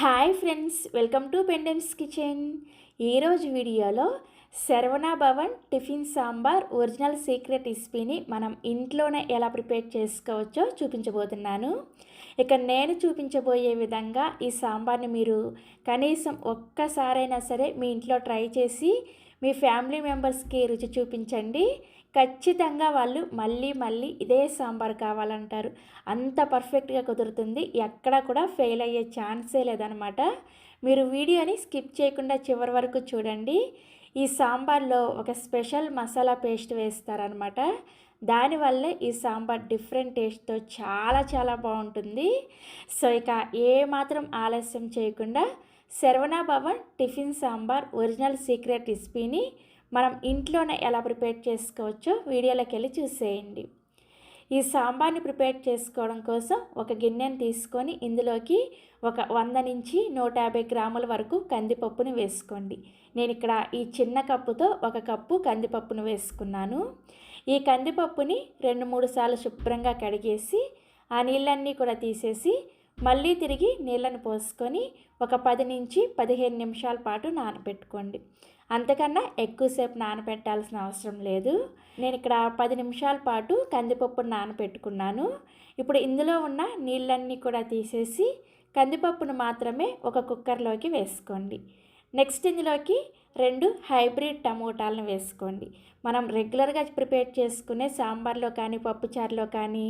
Hi friends welcome to పెండెన్స్ kitchen. ఈరోజు వీడియోలో Saravana Bhavan tiffin sambar original secret రెసిపీని మనం ఇంట్లోనే ఎలా ప్రిపేర్ చేసుకోవచ్చో చూపించబోతున్నాను. ఇక నేను చూపించబోయే విధంగా ఈ సాంబార్ని మీరు కనీసం ఒక్కసారైనా సరే మీ ఇంట్లో ట్రై చేసి మీ ఫ్యామిలీ మెంబర్స్కి రుచి చూపించండి. ఖచ్చితంగా వాళ్ళు మళ్ళీ మళ్ళీ ఇదే సాంబార్ కావాలంటారు. అంత పర్ఫెక్ట్గా కుదురుతుంది. ఎక్కడ కూడా ఫెయిల్ అయ్యే ఛాన్సే లేదనమాట. మీరు వీడియోని స్కిప్ చేయకుండా చివరి వరకు చూడండి. ఈ సాంబార్లో ఒక స్పెషల్ మసాలా పేస్ట్ వేస్తారనమాట. దానివల్లే ఈ సాంబార్ డిఫరెంట్ టేస్ట్తో చాలా చాలా బాగుంటుంది. సో ఇక ఏమాత్రం ఆలస్యం చేయకుండా Saravana Bhavan tiffin sambar original secret రెసిపీని మనం ఇంట్లోనే ఎలా ప్రిపేర్ చేసుకోవచ్చో వీడియోలోకి వెళ్ళి చూసేయండి. ఈ సాంబార్ని ప్రిపేర్ చేసుకోవడం కోసం ఒక గిన్నెను తీసుకొని ఇందులోకి ఒక వంద నుంచి నూట యాభై గ్రాముల వరకు కందిపప్పుని వేసుకోండి. నేను ఇక్కడ ఈ చిన్న కప్పుతో ఒక కప్పు కందిపప్పును వేసుకున్నాను. ఈ కందిపప్పుని రెండు మూడు సార్లు శుభ్రంగా కడిగేసి ఆ నీళ్ళన్నీ కూడా తీసేసి మళ్ళీ తిరిగి నీళ్ళను పోసుకొని ఒక పది నుంచి పదిహేను నిమిషాల పాటు నానబెట్టుకోండి. అంతకన్నా ఎక్కువసేపు నానబెట్టాల్సిన అవసరం లేదు. నేను ఇక్కడ పది నిమిషాల పాటు కందిపప్పును నానబెట్టుకున్నాను. ఇప్పుడు ఇందులో ఉన్న నీళ్ళన్నీ కూడా తీసేసి కందిపప్పును మాత్రమే ఒక కుక్కర్లోకి వేసుకోండి. నెక్స్ట్ ఇందులోకి రెండు హైబ్రిడ్ టమోటాలను వేసుకోండి. మనం రెగ్యులర్గా ప్రిపేర్ చేసుకునే సాంబార్లో కానీ పప్పుచారులో కానీ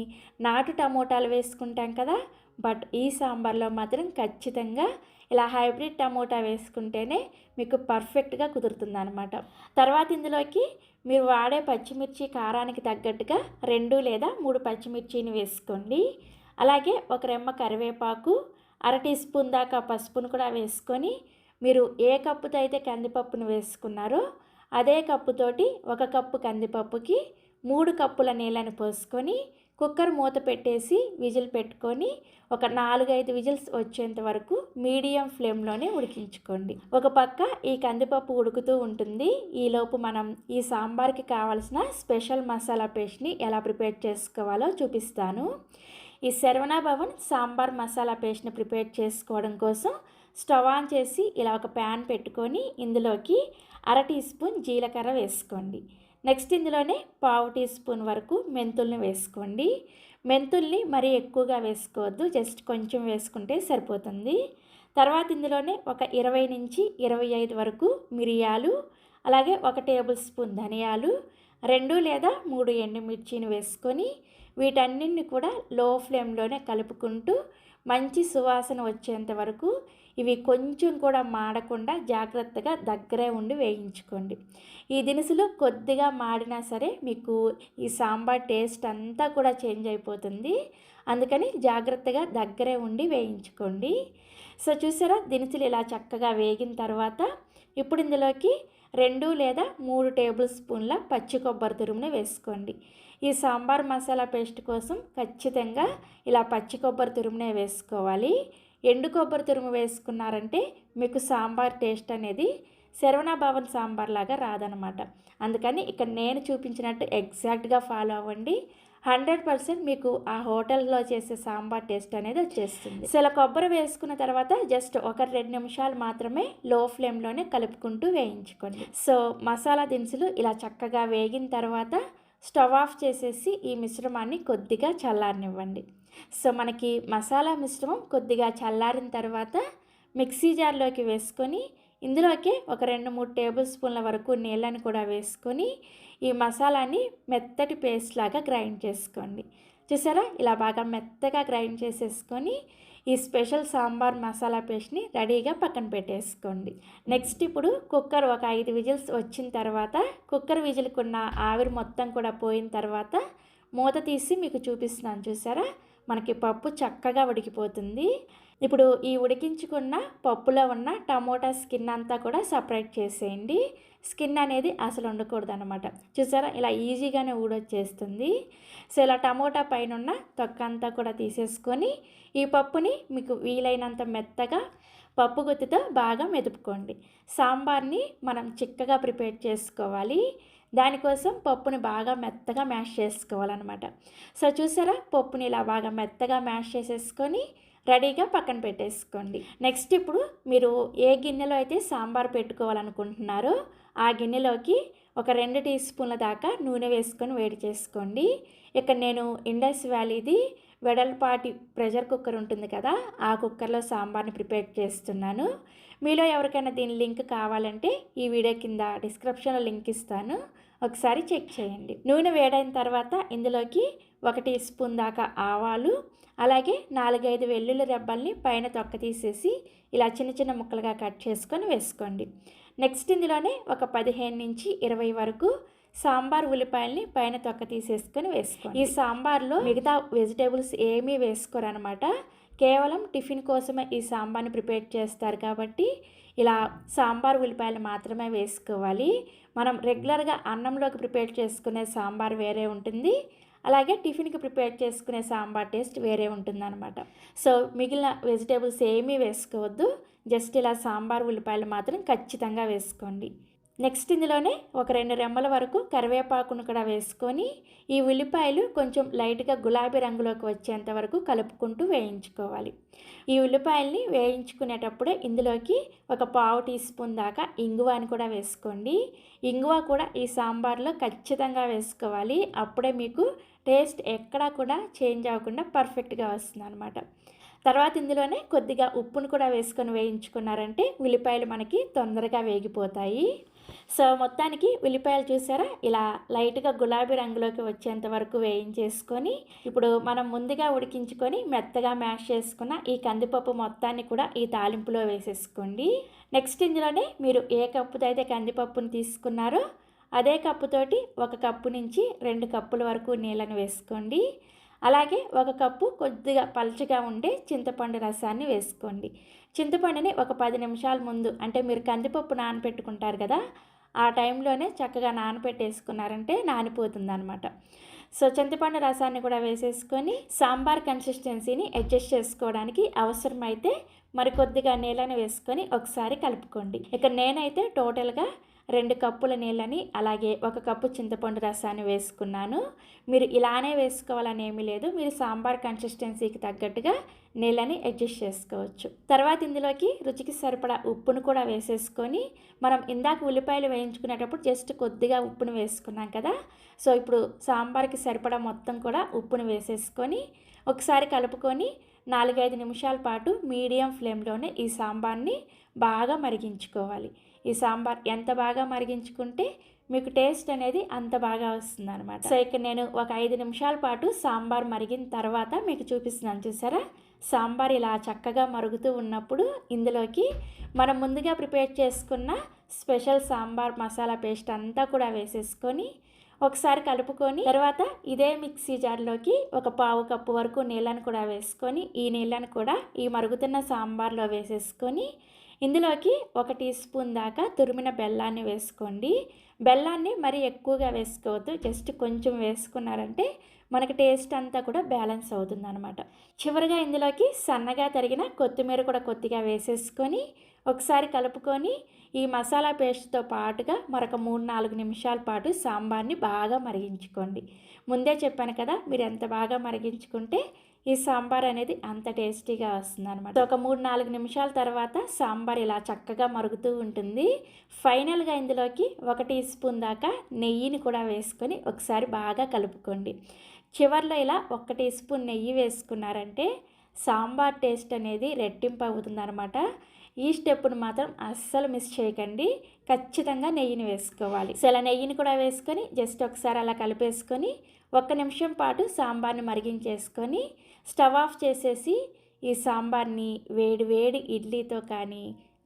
నాటు టమోటాలు వేసుకుంటాం కదా బట్ ఈ సాంబార్లో మాత్రం ఖచ్చితంగా ఇలా హైబ్రిడ్ టమోటా వేసుకుంటేనే మీకు పర్ఫెక్ట్గా కుదురుతుంది అనమాట తర్వాత ఇందులోకి మీరు వాడే పచ్చిమిర్చి కారానికి తగ్గట్టుగా రెండు లేదా మూడు పచ్చిమిర్చిని వేసుకోండి. అలాగే ఒక రెమ్మ కరివేపాకు అర టీ స్పూన్ దాకా పసుపును కూడా వేసుకొని మీరు ఏ కప్పుతో అయితే కందిపప్పును వేసుకున్నారో అదే కప్పుతోటి ఒక కప్పు కందిపప్పుకి మూడు కప్పుల నీళ్ళని పోసుకొని కుక్కర్ మూత పెట్టేసి విజిల్ పెట్టుకొని ఒక నాలుగైదు విజిల్స్ వచ్చేంత వరకు మీడియం ఫ్లేమ్లోనే ఉడికించుకోండి. ఒక పక్క ఈ కందిపప్పు ఉడుకుతూ ఉంటుంది. ఈలోపు మనం ఈ సాంబార్కి కావాల్సిన స్పెషల్ మసాలా పేస్ట్ని ఎలా ప్రిపేర్ చేసుకోవాలో చూపిస్తాను. ఈ శరవణ భవన్ సాంబార్ మసాలా పేస్ట్ని ప్రిపేర్ చేసుకోవడం కోసం స్టవ్ ఆన్ చేసి ఇలా ఒక ప్యాన్ పెట్టుకొని ఇందులోకి అర టీ స్పూన్ జీలకర్ర వేసుకోండి. నెక్స్ట్ ఇందులోనే పావు టీ స్పూన్ వరకు మెంతుల్ని వేసుకోండి. మెంతుల్ని మరీ ఎక్కువగా వేసుకోవద్దు జస్ట్ కొంచెం వేసుకుంటే సరిపోతుంది. తర్వాత ఇందులోనే ఒక ఇరవై నుంచి ఇరవై ఐదు వరకు మిరియాలు అలాగే ఒక టేబుల్ స్పూన్ ధనియాలు రెండు లేదా మూడు ఎండుమిర్చిని వేసుకొని వీటన్నింటిని కూడా లో ఫ్లేమ్లోనే కలుపుకుంటూ మంచి సువాసన వచ్చేంత వరకు ఇవి కొంచెం కూడా మాడకుండా జాగ్రత్తగా దగ్గరే ఉండి వేయించుకోండి. ఈ దినుసులు కొద్దిగా మాడినా సరే మీకు ఈ సాంబార్ టేస్ట్ అంతా కూడా చేంజ్ అయిపోతుంది. అందుకని జాగ్రత్తగా దగ్గరే ఉండి వేయించుకోండి. సో చూసారా? దినుసులు ఇలా చక్కగా వేగిన తర్వాత ఇప్పుడు ఇందులోకి రెండు లేదా మూడు టేబుల్ స్పూన్ల పచ్చి కొబ్బరి తురుముని వేసుకోండి. ఈ సాంబార్ మసాలా పేస్ట్ కోసం ఖచ్చితంగా ఇలా పచ్చి కొబ్బరి తురుమునే వేసుకోవాలి. ఎండు కొబ్బరి తురుము వేసుకున్నారంటే మీకు సాంబార్ టేస్ట్ అనేది శరవణ భవన్ సాంబార్ లాగా రాదనమాట అందుకని ఇక్కడ నేను చూపించినట్టు ఎగ్జాక్ట్గా ఫాలో అవ్వండి. హండ్రెడ్ పర్సెంట్ మీకు ఆ హోటల్లో చేసే సాంబార్ టేస్ట్ అనేది వచ్చేస్తుంది. సో కొబ్బరి వేసుకున్న తర్వాత జస్ట్ ఒక రెండు నిమిషాలు మాత్రమే లో ఫ్లేమ్లోనే కలుపుకుంటూ వేయించుకోండి. సో మసాలా దినుసులు ఇలా చక్కగా వేగిన తర్వాత స్టవ్ ఆఫ్ చేసేసి ఈ మిశ్రమాన్ని కొద్దిగా చల్లారనివ్వండి. సో మనకి మసాలా మిశ్రమం కొద్దిగా చల్లారిన తర్వాత మిక్సీ జార్లోకి వేసుకొని ఇందులోకి ఒక రెండు మూడు టేబుల్ స్పూన్ల వరకు నీళ్ళని కూడా వేసుకొని ఈ మసాలాని మెత్తటి పేస్ట్ లాగా గ్రైండ్ చేసుకోండి. చూసారా? ఇలా బాగా మెత్తగా గ్రైండ్ చేసేసుకొని ఈ స్పెషల్ సాంబార్ మసాలా పేస్ట్ని రెడీగా పక్కన పెట్టేసుకోండి. నెక్స్ట్ ఇప్పుడు కుక్కర్ ఒక ఐదు విజిల్స్ వచ్చిన తర్వాత కుక్కర్ విజిల్కున్న ఆవిరి మొత్తం కూడా పోయిన తర్వాత మూత తీసి మీకు చూపిస్తున్నాను. చూసారా? మనకి పప్పు చక్కగా ఉడికిపోతుంది. ఇప్పుడు ఈ ఉడికించుకున్న పప్పులో ఉన్న టమోటా స్కిన్ అంతా కూడా సపరేట్ చేసేయండి. స్కిన్ అనేది అసలు ఉండకూడదు అనమాట చూసారా? ఇలా ఈజీగానే ఊడొచ్చేస్తుంది. సో ఇలా టమోటా పైన ఉన్న తొక్క అంతా కూడా తీసేసుకొని ఈ పప్పుని మీకు వీలైనంత మెత్తగా పప్పు గుత్తితో బాగా మెదుపుకోండి. సాంబార్ని మనం చిక్కగా ప్రిపేర్ చేసుకోవాలి. దానికోసం పప్పుని బాగా మెత్తగా మ్యాష్ చేసుకోవాలన్నమాట. సో చూసారా? పప్పుని ఇలా బాగా మెత్తగా మ్యాష్ చేసేసుకొని రెడీగా పక్కన పెట్టేసుకోండి. నెక్స్ట్ ఇప్పుడు మీరు ఏ గిన్నెలో అయితే సాంబార్ పెట్టుకోవాలనుకుంటున్నారో ఆ గిన్నెలోకి ఒక రెండు టీ స్పూన్ల దాకా నూనె వేసుకొని వేడి చేసుకోండి. ఇక నేను ఇండస్ వ్యాలీది వెడల్పాటి ప్రెషర్ కుక్కర్ ఉంటుంది కదా ఆ కుక్కర్లో సాంబార్ని ప్రిపేర్ చేస్తున్నాను. మీలో ఎవరికైనా దీని లింక్ కావాలంటే ఈ వీడియో కింద డిస్క్రిప్షన్లో లింక్ ఇస్తాను. ఒకసారి చెక్ చేయండి. నూనె వేడైన తర్వాత ఇందులోకి ఒక టీ స్పూన్ దాకా ఆవాలు అలాగే నాలుగైదు వెల్లుల్లి రెబ్బల్ని పైన తొక్క తీసేసి ఇలా చిన్న చిన్న ముక్కలుగా కట్ చేసుకొని వేసుకోండి. నెక్స్ట్ ఇందులోనే ఒక పదిహేను నుంచి ఇరవై వరకు సాంబార్ ఉల్లిపాయల్ని పైన తొక్క తీసేసుకొని వేసుకోండి. ఈ సాంబార్లో మిగతా వెజిటేబుల్స్ ఏమీ వేసుకోరనమాట కేవలం టిఫిన్ కోసమే ఈ సాంబార్ని ప్రిపేర్ చేస్తారు కాబట్టి ఇలా సాంబార్ ఉల్లిపాయలు మాత్రమే వేసుకోవాలి. మనం రెగ్యులర్గా అన్నంలోకి ప్రిపేర్ చేసుకునే సాంబార్ వేరే ఉంటుంది. అలాగే టిఫిన్కి ప్రిపేర్ చేసుకునే సాంబార్ టేస్ట్ వేరే ఉంటుందన్నమాట. సో మిగిలిన వెజిటేబుల్స్ ఏమీ వేసుకోవద్దు. జస్ట్ ఇలా సాంబార్ ఉల్లిపాయలు మాత్రం ఖచ్చితంగా వేసుకోండి. నెక్స్ట్ ఇందులోనే ఒక రెండు రెమ్మల వరకు కరివేపాకును కూడా వేసుకొని ఈ ఉల్లిపాయలు కొంచెం లైట్గా గులాబీ రంగులోకి వచ్చేంత వరకు కలుపుకుంటూ వేయించుకోవాలి. ఈ ఉల్లిపాయల్ని వేయించుకునేటప్పుడే ఇందులోకి ఒక పావు టీ స్పూన్ దాకా ఇంగువాని కూడా వేసుకోండి. ఇంగువ కూడా ఈ సాంబార్లో ఖచ్చితంగా వేసుకోవాలి. అప్పుడే మీకు టేస్ట్ ఎక్కడా కూడా చేంజ్ అవ్వకుండా పర్ఫెక్ట్గా వస్తుంది అనమాట తర్వాత ఇందులోనే కొద్దిగా ఉప్పును కూడా వేసుకొని వేయించుకున్నారంటే ఉల్లిపాయలు మనకి తొందరగా వేగిపోతాయి. సో మొత్తానికి ఉల్లిపాయలు చూసారా? ఇలా లైట్గా గులాబీ రంగులోకి వచ్చేంత వరకు వేయించేసుకొని ఇప్పుడు మనం ముందుగా ఉడికించుకొని మెత్తగా మ్యాష్ చేసుకున్న ఈ కందిపప్పు మొత్తాన్ని కూడా ఈ తాలింపులో వేసేసుకోండి. నెక్స్ట్ ఇందులోనే మీరు ఏ కప్పుతో అయితే కందిపప్పును తీసుకున్నారో అదే కప్పుతోటి ఒక కప్పు నుంచి రెండు కప్పుల వరకు నీళ్ళను వేసుకోండి. అలాగే ఒక కప్పు కొద్దిగా పలుచగా ఉండే చింతపండు రసాన్ని వేసుకోండి. చింతపండుని ఒక పది నిమిషాల ముందు అంటే మీరు కందిపప్పు నానబెట్టుకుంటారు కదా ఆ టైంలోనే చక్కగా నానబెట్టేసుకున్నారంటే నానిపోతుంది అనమాట సో చింతపండు రసాన్ని కూడా వేసేసుకొని సాంబార్ కన్సిస్టెన్సీని అడ్జస్ట్ చేసుకోవడానికి అవసరమైతే మరికొద్దిగా నీళ్ళని వేసుకొని ఒకసారి కలుపుకోండి. ఇక నేనైతే టోటల్గా రెండు కప్పుల నీళ్ళని అలాగే ఒక కప్పు చింతపండు రసాన్ని వేసుకున్నాను. మీరు ఇలానే వేసుకోవాలని ఏమీ లేదు. మీరు సాంబార్ కన్సిస్టెన్సీకి తగ్గట్టుగా నీళ్ళని అడ్జస్ట్ చేసుకోవచ్చు. తర్వాత ఇందులోకి రుచికి సరిపడా ఉప్పును కూడా వేసేసుకొని మనం ఇందాక ఉల్లిపాయలు వేయించుకునేటప్పుడు జస్ట్ కొద్దిగా ఉప్పును వేసుకున్నాం కదా. సో ఇప్పుడు సాంబార్కి సరిపడా మొత్తం కూడా ఉప్పును వేసేసుకొని ఒకసారి కలుపుకొని నాలుగైదు నిమిషాల పాటు మీడియం ఫ్లేమ్లోనే ఈ సాంబార్ని బాగా మరిగించుకోవాలి. ఈ సాంబార్ ఎంత బాగా మరిగించుకుంటే మీకు టేస్ట్ అనేది అంత బాగా వస్తుంది అనమాట సో ఇక్కడ నేను ఒక ఐదు నిమిషాల పాటు సాంబార్ మరిగిన తర్వాత మీకు చూపిస్తున్నాను చూసారా? సాంబార్ ఇలా చక్కగా మరుగుతూ ఉన్నప్పుడు ఇందులోకి మనం ముందుగా ప్రిపేర్ చేసుకున్న స్పెషల్ సాంబార్ మసాలా పేస్ట్ అంతా కూడా వేసేసుకొని ఒకసారి కలుపుకొని తర్వాత ఇదే మిక్సీ జార్లోకి ఒక పావు కప్పు వరకు నీళ్ళను కూడా వేసుకొని ఈ నీళ్ళను కూడా ఈ మరుగుతున్న సాంబార్లో వేసేసుకొని ఇందులోకి ఒక టీ స్పూన్ దాకా తురిమిన బెల్లాన్ని వేసుకోండి. బెల్లాన్ని మరి ఎక్కువగా వేసుకోవద్దు జస్ట్ కొంచెం వేసుకున్నారంటే మనకి టేస్ట్ అంతా కూడా బ్యాలెన్స్ అవుతుంది అనమాట చివరిగా ఇందులోకి సన్నగా తరిగిన కొత్తిమీర కూడా కొద్దిగా వేసేసుకొని ఒకసారి కలుపుకొని ఈ మసాలా పేస్ట్తో పాటుగా మరొక మూడు నాలుగు నిమిషాల పాటు సాంబార్ని బాగా మరిగించుకోండి. ముందే చెప్పాను కదా మీరు ఎంత బాగా మరిగించుకుంటే ఈ సాంబార్ అనేది అంత టేస్టీగా వస్తుంది అనమాట ఒక మూడు నాలుగు నిమిషాల తర్వాత సాంబార్ ఇలా చక్కగా మరుగుతూ ఉంటుంది. ఫైనల్గా ఇందులోకి ఒక టీ స్పూన్ దాకా నెయ్యిని కూడా వేసుకొని ఒకసారి బాగా కలుపుకోండి. చివరిలో ఇలా ఒక టీ స్పూన్ నెయ్యి వేసుకున్నారంటే సాంబార్ టేస్ట్ అనేది రెట్టింపు అవుతుంది అనమాట ఈ స్టెప్ను మాత్రం అస్సలు మిస్ చేయకండి. ఖచ్చితంగా నెయ్యిని వేసుకోవాలి. సో అలా నెయ్యిని కూడా వేసుకొని జస్ట్ ఒకసారి అలా కలిపేసుకొని ఒక్క నిమిషం పాటు సాంబార్ని మరిగించేసుకొని స్టవ్ ఆఫ్ చేసేసి ఈ సాంబార్ని వేడి వేడి ఇడ్లీతో కానీ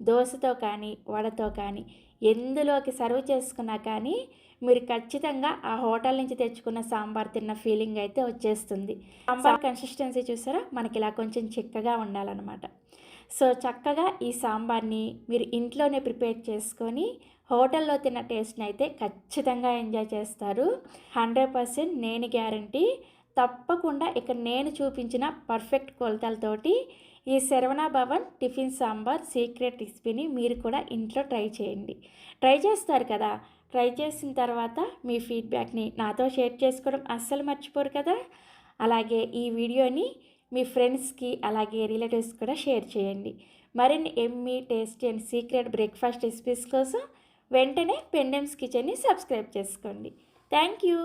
దోశతో కానీ వడతో కానీ ఎందులోకి సర్వ్ చేసుకున్నా కానీ మీరు ఖచ్చితంగా ఆ హోటల్ నుంచి తెచ్చుకున్న సాంబార్ తిన్న ఫీలింగ్ అయితే వచ్చేస్తుంది. సాంబార్ కన్సిస్టెన్సీ చూసారా? మనకి ఇలా కొంచెం చిక్కగా ఉండాలన్నమాట. సో చక్కగా ఈ సాంబార్ని మీరు ఇంట్లోనే ప్రిపేర్ చేసుకొని హోటల్లో తిన్న టేస్ట్ని అయితే ఖచ్చితంగా ఎంజాయ్ చేస్తారు. హండ్రెడ్ పర్సెంట్ నేను గ్యారంటీ. తప్పకుండా ఇక్కడ నేను చూపించిన పర్ఫెక్ట్ కొలతలతోటి ఈ శరవణ భవన్ టిఫిన్ సాంబార్ సీక్రెట్ రెసిపీని మీరు కూడా ఇంట్లో ట్రై చేయండి. ట్రై చేస్తారు కదా? ట్రై చేసిన తర్వాత మీ ఫీడ్బ్యాక్ని నాతో షేర్ చేసుకోవడం అస్సలు మర్చిపోరు కదా? అలాగే ఈ వీడియోని మీ ఫ్రెండ్స్కి అలాగే రిలేటివ్స్ కూడా షేర్ చేయండి. మరిన్ని yummy tasty and secret breakfast recipes కోసం వెంటనే పెండెమ్స్ కిచెన్ని సబ్స్క్రైబ్ చేసుకోండి. Thank you